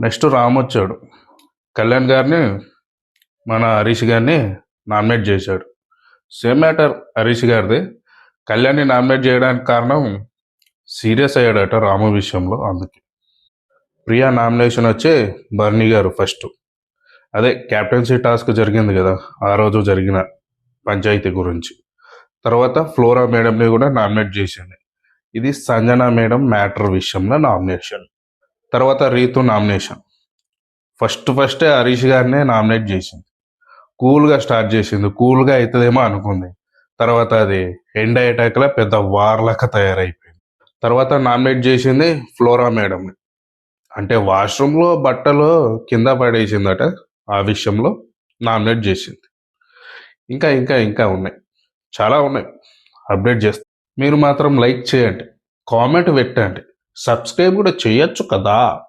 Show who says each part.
Speaker 1: Next Ram వచ్చాడు. కళ్యాణ్ గారిని మన హరీష్ గారిని నామినేట్ చేశాడు. సేమ్ మ్యాటర్ హరీష్ గారిది. కళ్యాణ్ని నామినేట్ చేయడానికి కారణం సీరియస్ అయ్యాడట రాము విషయంలో అందుకే. ప్రియా నామినేషన్ వచ్చి బర్నీ గారు ఫస్ట్. అదే క్యాప్టెన్సీ టాస్క్ జరిగింది కదా ఆ రోజు జరిగిన పంచాయతీ గురించి. తర్వాత ఫ్లోరా మేడంని కూడా నామినేట్ చేసింది ఇది సంజన మేడం మ్యాటర్ విషయంలో నామినేషన్. తర్వాత రీతు నామినేషన్. ఫస్ట్ ఫస్టే హరీష్ గారినే నామినేట్ చేసింది. కూల్గా స్టార్ట్ చేసింది. కూల్గా అవుతుందేమో అనుకుంది. తర్వాత అది ఎండ్ అయ్యేటాకలా పెద్ద వార్లక తయారైపోయింది. తర్వాత నామినేట్ చేసింది ఫ్లోరా మేడంని. అంటే వాష్రూమ్లో బట్టలు కింద పడేసిందట ఆ విషయంలో నామినేట్ చేసింది. ఇంకా ఇంకా ఇంకా ఉన్నాయి. చాలా ఉన్నాయి. అప్డేట్ చేస్తాం. మీరు మాత్రం లైక్ చేయండి. కామెంట్ పెట్టండి. సబ్స్క్రైబ్ కూడా చేయొచ్చు కదా.